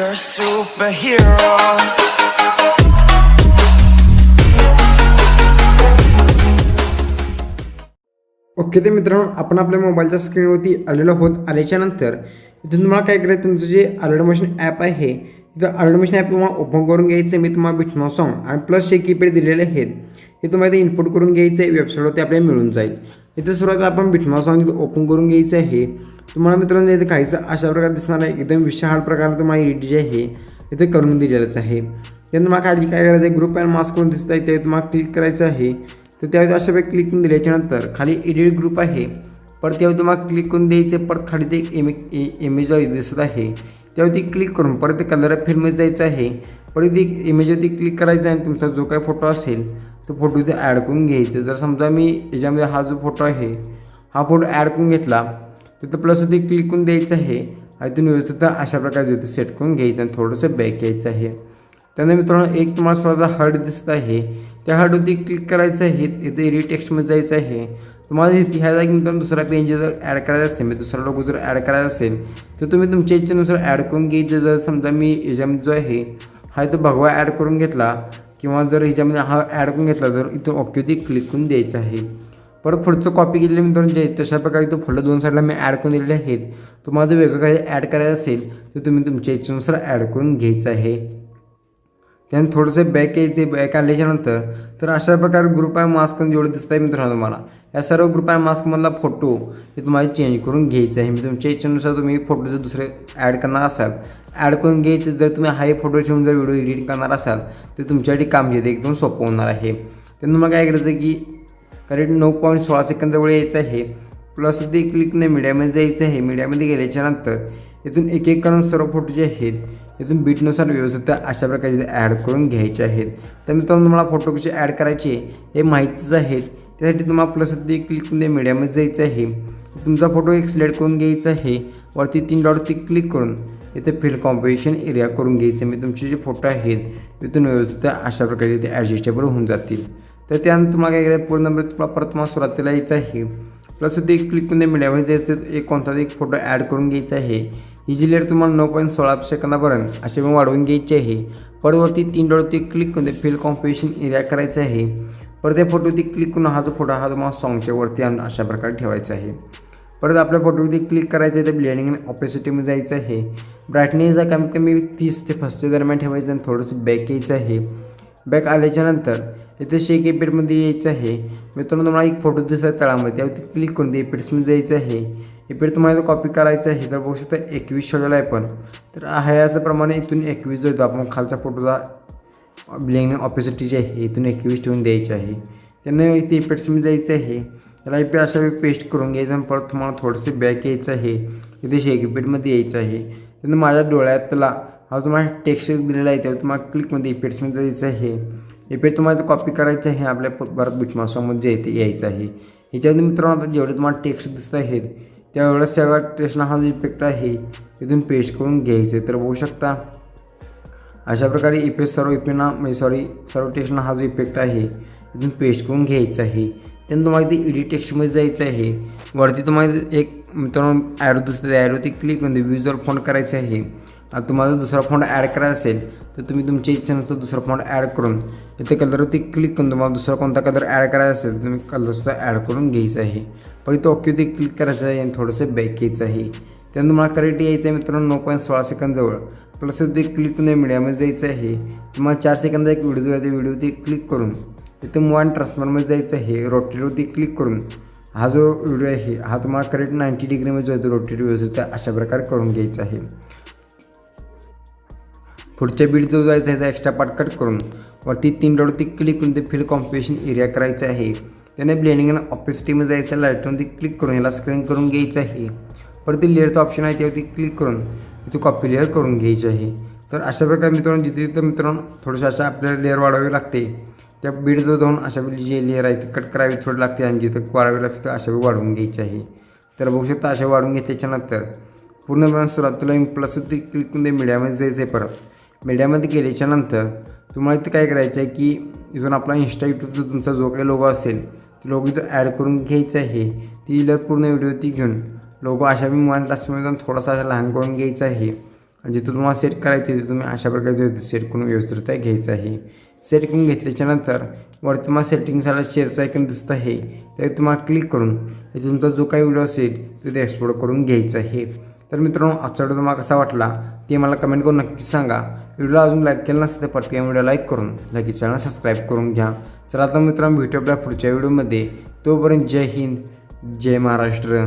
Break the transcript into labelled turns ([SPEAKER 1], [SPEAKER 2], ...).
[SPEAKER 1] You're a superhero.
[SPEAKER 2] Okay ते मित्रांनो आपण आपल्या मोबाईलच्या स्क्रीनवरती आलेलो होत आल्याच्यानंतर इथून तुम्हाला काय करायचं तुमचं जे अलर्ट मशीन ॲप आहे तिथं अलर्ट मशीन ॲप तुम्हाला ओपन करून घ्यायचं मी तुम्हाला बिटनो सॉन्ग आणि प्लस जे कीपॅड दिलेले आहेत हे तुम्हाला इथे इनपुट करून घ्यायचं आहे वेबसाईटवरती आपल्याला मिळून जाईल. इथे सुरुवातीला आपण बिटमा सॉन्ग तिथं ओपन करून घ्यायचं आहे. तुम्हाला मित्रांनो इथे खायचं अशा प्रकारे दिसणार आहे. एकदम विशाल प्रकारे तुम्हाला एडिट जे आहे इथे करून दिलेलंच आहे. त्यानंतर मला खाली काय करायचं आहे? ग्रुप अँड मास्क करून दिसत आहे त्यावेळी तुम्हाला क्लिक करायचं आहे. तर त्यावेळी अशा वेळी क्लिक करून दिल्याच्यानंतर खाली एडिट ग्रुप आहे. परत त्यावेळी तुम्हाला क्लिक करून द्यायचे परत खाली ते इमे इमेज दिसत आहे. त्यावरती क्लिक करून परत ते कलर फिल्म जायचं आहे. परत ती इमेजवरती क्लिक करायचं आहे आणि तुमचा जो काही फोटो असेल तो फोटो इथे ॲड करून घ्यायचं. जर समजा मी याच्यामध्ये हा जो फोटो आहे हा फोटो ॲड करून घेतला तिथं प्लस ते क्लिक करून द्यायचं आहे आणि तुम्ही व्यवस्थित अशा प्रकारे इथे सेट करून घ्यायचं आणि थोडंसं बॅक यायचं आहे. त्यानंतर मित्रांनो एक तुम्हाला स्वतः हर्ड दिसत आहे. त्या हर्डवरती क्लिक करायचं आहे. इथे एडिट टेक्स्टमध्ये जायचं आहे. तुम्हाला इथे ह्या जागी मित्रांनो दुसरा पेज जर ॲड करायचा असेल म्हणजे दुसरा लोगो जर ॲड करायचा असेल तर तुम्ही तुमच्या इच्छेनुसार ॲड करून घ्यायचे. जर समजा मी याच्यामध्ये जो आहे हा इथं भगवा ॲड करून घेतला किंवा जर ह्याच्यामध्ये हा ॲड करून घेतला तर इथं ओकेवरती क्लिक करून द्यायचं आहे. परत पुढचं कॉपी केलेलं मी जे तशा प्रकारे इथं पुढलं दोन साईडला मी ॲड करून दिलेले आहेत. तुम्हाला जर वेगळं काही ॲड करायचं असेल तर तुम्ही तुमच्या इच्छेनुसार ॲड करून घ्यायचं आहे. त्याने थोडंसं बॅक यायचे बॅक आल्याच्यानंतर. तर अशा प्रकारे ग्रुप आहे मास्क जेवढे दिसत आहे मित्रांनो तुम्हाला या सर्व ग्रुप आहे मास्कमधला फोटो हे तुम्हाला चेंज करून घ्यायचं आहे. मी तुमच्या इच्छेनुसार तुम्ही फोटो जर दुसरे ॲड करणार असाल. ॲड करून घ्यायचे जर तुम्ही हाय फोटो ठेवून जर व्हिडिओ एडिट करणार असाल तर तुमच्यासाठी काम घेते एकदम सोपं होणार आहे. त्यानंतर मग काय करायचं की करेक्ट नऊ पॉईंट सोळा सेकंदाजवळ यायचं आहे. प्लस ते क्लिक नाही मीडियामध्ये जायचं आहे. मीडियामध्ये गेल्याच्यानंतर इथून एक एक करून सर्व फोटो जे आहेत इथून बीटनुसार व्यवस्थित अशा प्रकारे इथे ॲड करून घ्यायचे आहेत. तर मित्रांनो तुम्हाला फोटो कसे ॲड करायचे हे माहितीच आहेत त्यासाठी तुम्हाला प्लस ते क्लिक करून मीडियामध्ये जायचं आहे. तुमचा फोटो एक सिलेक्ट करून घ्यायचा आहे. वरती तीन डॉटवरती क्लिक करून इथे फिल कॉम्पिटिशन एरिया करून घ्यायचं. मी म्हणजे तुमचे जे फोटो आहेत इथून व्यवस्थित अशा प्रकारे इथे ॲडजस्टेबल होऊन जातील. तर त्यानंतर तुम्हाला काय करायचं? पूर्ण नंबर तुम्हाला परत तुम्हाला सुरुवातीला यायचं आहे. प्लस ते क्लिक करून मीडियामध्ये जायचं एक कोणता एक फोटो ॲड करून घ्यायचा आहे. ही लेट तुम्हाला नऊ पॉईंट सोळा सेकंदापर्यंत असे मग वाढवून घ्यायची आहे. परवरती तीन डॉलरती क्लिक करून ते फील कॉम्पिटिशन एरिया करायचं आहे. परत त्या फोटोवरती क्लिक करून हा जो फोटो हा तुम्हाला सॉंगच्या वरती आणून अशा प्रकारे ठेवायचा आहे. परत आपल्या फोटोवरती क्लिक करायचं आहे तर ब्लिडिंग आणि ऑपेसिटीमध्ये जायचं आहे. ब्राईटनेसचा कमीत कमी तीस ते पस्तीस दरम्यान ठेवायचं आणि थोडंसं बॅक यायचं आहे. बॅक आल्याच्यानंतर इथे शेक इपेडमध्ये यायचं आहे. मित्रांनो तुम्हाला एक फोटो दिसत तळामध्ये. त्यावरती क्लिक करून ते इपेड्समध्ये जायचं आहे. इपेड तुम्हाला कॉपी करायचं आहे. तर बघू शकता एकवीस शोधलेला आहे पण. तर आहे असं इथून एकवीस जो येतो आपण खालच्या फोटोचा ब्लिंग ऑपेसिटी जी आहे इथून एकवीस ठेवून द्यायची आहे. त्यांना इथे इपेड्समध्ये जायचं आहे. त्याला इपे अशा वेळी पेस्ट करून घ्यायचं आणि परत तुम्हाला थोडंसं बॅक यायचं आहे. इथे शेकपेटमध्ये यायचं आहे. त्यानं माझ्या डोळ्यातला हा तुम्हाला टेक्स्ट दिलेला आहे त्यावर तुम्हाला क्लिकमध्ये इफेक्ट्समध्ये जायचं आहे. इफेक्ट तुम्हाला कॉपी करायचं आहे. आपल्या परत बिटमासामध्ये जे येते यायचं आहे. याच्यामध्ये मित्रांनो आता जेवढे तुम्हाला टेक्स्ट दिसत आहेत त्यावेळेस सगळ्या टेक्स्टला हा जो इफेक्ट आहे तिथून पेस्ट करून घ्यायचे. तर बघू शकता अशा प्रकारे इफेक्ट सर्व इफेक्टना म्हणजे सॉरी सर्व टेस्टना हा जो इफेक्ट आहे इथून पेस्ट करून घ्यायचा आहे. त्यानंतर तुम्हाला इथे एडिट टेक्स्टमध्ये जायचं आहे. वरती तुम्हाला एक मित्रांनो ॲरो दिसतं ॲरो ते क्लिक म्हणजे व्हिज्युअल फोन करायचं आहे. आता तुम्हाला दुसरा फॉन्ट ॲड करायचा असेल तर तुम्ही तुमच्या इच्छेनुसार दुसरा फॉन्ट ॲड करून इथे कलरवरती क्लिक करून तुम्हाला दुसरा कोणता कलर ॲड करायचा असेल तर तुम्ही कलरसुद्धा ॲड करून घ्यायचा आहे. परत इथं ओकेवरती क्लिक करायचं आहे आणि थोडंसं बॅक यायचं आहे. त्यानंतर तुम्हाला करेक्ट यायचं आहे मित्रांनो नऊ पॉईंट सोळा सेकंदजवळ प्लस ते क्लिक करून मीडियामध्ये जायचं आहे. तुम्हाला चार सेकंदा एक व्हिडिओ आहे त्या व्हिडिओवरती क्लिक करून तिथे मूव अँड ट्रान्सफरमध्ये जायचं आहे. रोटेटवरती क्लिक करून हा जो व्हिडिओ आहे हा तुम्हाला करेक्ट नाईंटी डिग्रीमध्ये जो आहे तो रोटेट व्यवस्थित अशा प्रकारे करून घ्यायचा आहे. पुढच्या बीड जो जायचा आहे एक्स्ट्रा पार्ट कट करून. वरती तीन डॉटवरती क्लिक करून ते फील्ड कॉम्पिटिशन एरिया करायचं आहे. त्याने ब्लेंडिंग आणि ऑपेसिटीमध्ये जायचं आहे लाईटवरती क्लिक करून ह्याला स्क्रीन करून घ्यायचं आहे. परत ते लेअरचं ऑप्शन आहे त्यावरती क्लिक करून इथे कॉपी लेअर करून घ्यायची आहे. तर अशा प्रकारे मित्रांनो जिथे तिथं मित्रांनो थोडंसं अशा आपल्याला लेअर वाढावी लागते त्या बीडजवळ जाऊन अशा वेळी जे लेअर आहे ते कट करावी थोडी लागते आणि जिथं वाढावी लागते अशा वेळी वाढवून घ्यायची आहे. तर बघू शकता अशा वाढवून घेतल्याच्यानंतर पूर्णपणे सुरुवातीला प्लस ते क्लिक करून ते मीडियामध्ये जायचं आहे परत. मीडियामध्ये गेल्याच्यानंतर तुम्हाला इथं काय करायचं आहे की इथून आपला इंस्टा यूट्यूबचा तुमचा जो काही लोगो असेल तो लोगो इथं ॲड करून घ्यायचा आहे. ती लर पूर्ण व्हिडिओ ती घेऊन लोगो अशा मी वन जाऊन थोडासा असा लहान करून घ्यायचा आहे. जिथं तुम्हाला सेट करायचं आहे तुम्ही अशा प्रकारचे सेट करून व्यवस्थित घ्यायचं आहे. सेट करून घेतल्याच्यानंतर वरती तुम्हाला सेटिंगसाठी शेअरचं ऐकून दिसत आहे. त्यावर तुम्हाला क्लिक करून तुमचा जो काही व्हिडिओ असेल तो ते एक्सप्लोर करून घ्यायचा आहे. तर मित्रांनो आजचा व्हिडिओ तुम्हाला कसा वाटला ते मला कमेंट करून नक्की सांगा. व्हिडिओला अजून लाईक केलं नसेल तर पटकन व्हिडिओ लाईक करून लगेच चॅनल सबस्क्राईब करून घ्या. चला आता मित्रांनो भेटू आपल्या पुढच्या व्हिडिओमध्ये तोपर्यंत जय हिंद जय महाराष्ट्र.